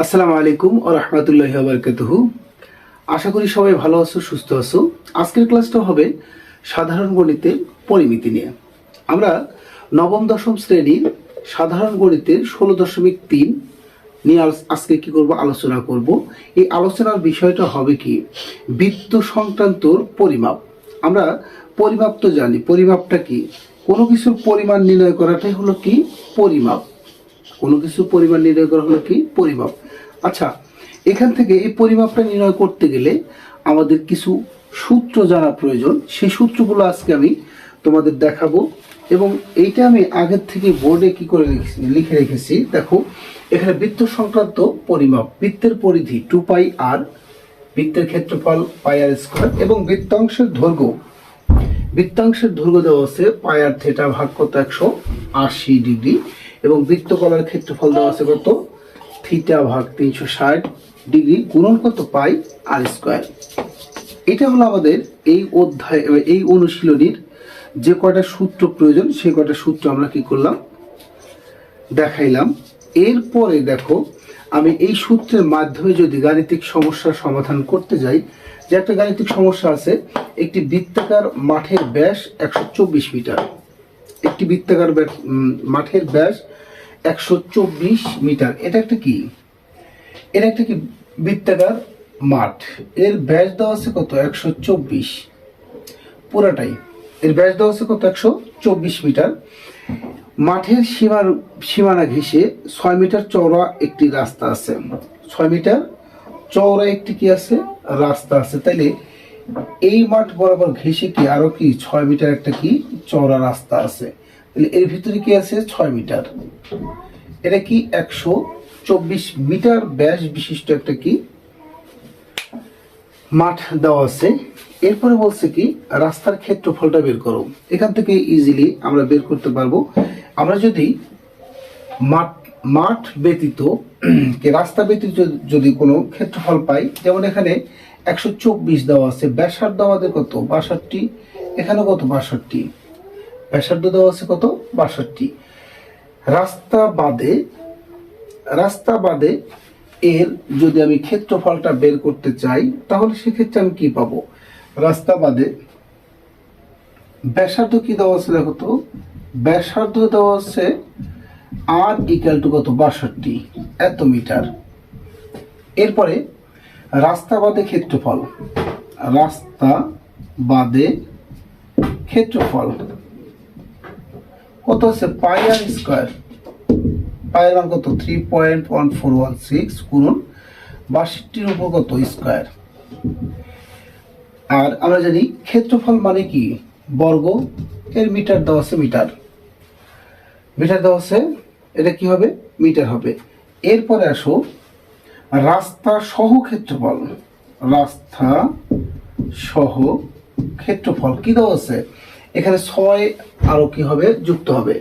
আসসালামু আলাইকুম ও রহমতুল্লাহ বারকাতুহু। আশা করি সবাই ভালো আছো, সুস্থ আছো। আজকের ক্লাসটা হবে সাধারণ গণিতের পরিমিতি নিয়ে। আমরা নবম, দশম শ্রেণির সাধারণ গণিতের ষোলো দশমিক তিন নিয়ে আজকে কি করব, আলোচনা করব। এই আলোচনার বিষয়টা হবে কি, বৃত্ত সংক্রান্ত পরিমাপ। আমরা পরিমাপ তো জানি, পরিমাপটা কি? কোনো কিছুর পরিমাণ নির্ণয় করাটাই হলো কি, পরিমাপ। কোনো কিছু পরিমাণ নির্ণয় করা হলো কি? পরিমাপ। আচ্ছা এখান থেকে এই পরিমাপটা নির্ণয় করতে গেলে আমাদের কিছু সূত্র জানা প্রয়োজন। সেই সূত্রগুলো আজকে আমি তোমাদের দেখাবো এবং এইটা আমি আগের থেকে বোর্ডে কি করে লিখে রেখেছি। দেখো, এখানে বৃত্ত সংক্রান্ত পরিমাপ, বৃত্তের পরিধি টু পাই আর, বৃত্তের ক্ষেত্রফল পাই আর স্কোয়ার এবং বৃত্তাংশের দৈর্ঘ্য। বৃত্তাংশের দৈর্ঘ্য দেওয়া আছে পাই আর থেটা ভাগ কত একশো। আশি ডিগ্রি এবং বৃত্তকলার ক্ষেত্রফল দেওয়া আছে কত? থিটা ভাগ তিনশো ষাট ডিগ্রি গুণন কত পাই আর স্কোয়ার। এটা হলো আমাদের এই অধ্যায় এই অনুশীলনীর যে কয়টা সূত্র প্রয়োজন সেই কয়টা সূত্র আমরা কি করলাম? দেখাইলাম। এরপরে দেখো, আমি এই সূত্রের মাধ্যমে যদি গাণিতিক সমস্যার সমাধান করতে যাই, যে একটা গাণিতিক সমস্যা আছে, একটি বৃত্তাকার মাঠের ব্যাস একশো চব্বিশ মিটার। একটি বৃত্তাকার মাঠের ব্যাস একশো চব্বিশ মিটার। এটা একটা কি? এটা একটা কি বৃত্তাকার মাঠ? এর ব্যাস দেওয়া আছে কত? একশো চব্বিশ। পুরাটাই। এর ব্যাস দেওয়া আছে কত? একশো চব্বিশ মিটার। মাঠের সীমার, সীমানা ঘেঁষে ছয় মিটার চওড়া একটি রাস্তা আছে। ছয় মিটার চওড়া একটি কি আছে? রাস্তা আছে। তাইলে এই মাঠ বরাবর ঘেঁষে কি আরও কি? ছয় মিটার একটা কি? চওড়া রাস্তা আছে। তাহলে এর ভিতরে কি আছে? ছয় মিটার। এটা কি একশো চব্বিশ মিটার ব্যাস বিশিষ্ট একটা কি? মাঠ দেওয়া আছে। এরপরে বলছে কি, রাস্তার ক্ষেত্রফলটা বের করো। এখান থেকে ইজিলি আমরা বের করতে পারব। আমরা যদি মাঠ মাঠ ব্যতীত রাস্তা ব্যতীত যদি কোনো ক্ষেত্রফল পাই, যেমন এখানে একশো চব্বিশ দেওয়া আছে, ব্যাসার্ধ আমাদের কত? বাষট্টি। এখানে কত? বাষট্টি। ব্যাসার্ধ দেওয়া আছে কত? বাষট্টি। রাস্তা বাদে রাস্তা বাদে এর যদি আমি ক্ষেত্রফলটা বের করতে চাই, তাহলে সেক্ষেত্রে আমি কি পাবো? রাস্তা বাদে ব্যাসার্ধ কি দেওয়া আছে দেখো তো? ব্যাসার্ধ দেওয়া আছে আর ইকাল টু কত? বাষট্টি। এত মিটার। এরপরে রাস্তা বাদে ক্ষেত্রফল। রাস্তা বাদে ক্ষেত্রফল। কত আছে? Pi r square. পায়ের মান কত? Three point one four one six গুণন বাষট্টির উপর কত? স্কোয়ার। আর আমরা জানি ক্ষেত্রফল মানে কি? বর্গ এর মিটার দেওয়া আছে মিটার। মিটার দেওয়া আছে, এটা কি হবে? মিটার হবে। এরপরে আসো, রাস্তা সহ ক্ষেত্রফল। রাস্তা সহ ক্ষেত্রফল কি দেওয়া আছে? এখানে ছয় আরও কি হবে? যুক্ত হবে।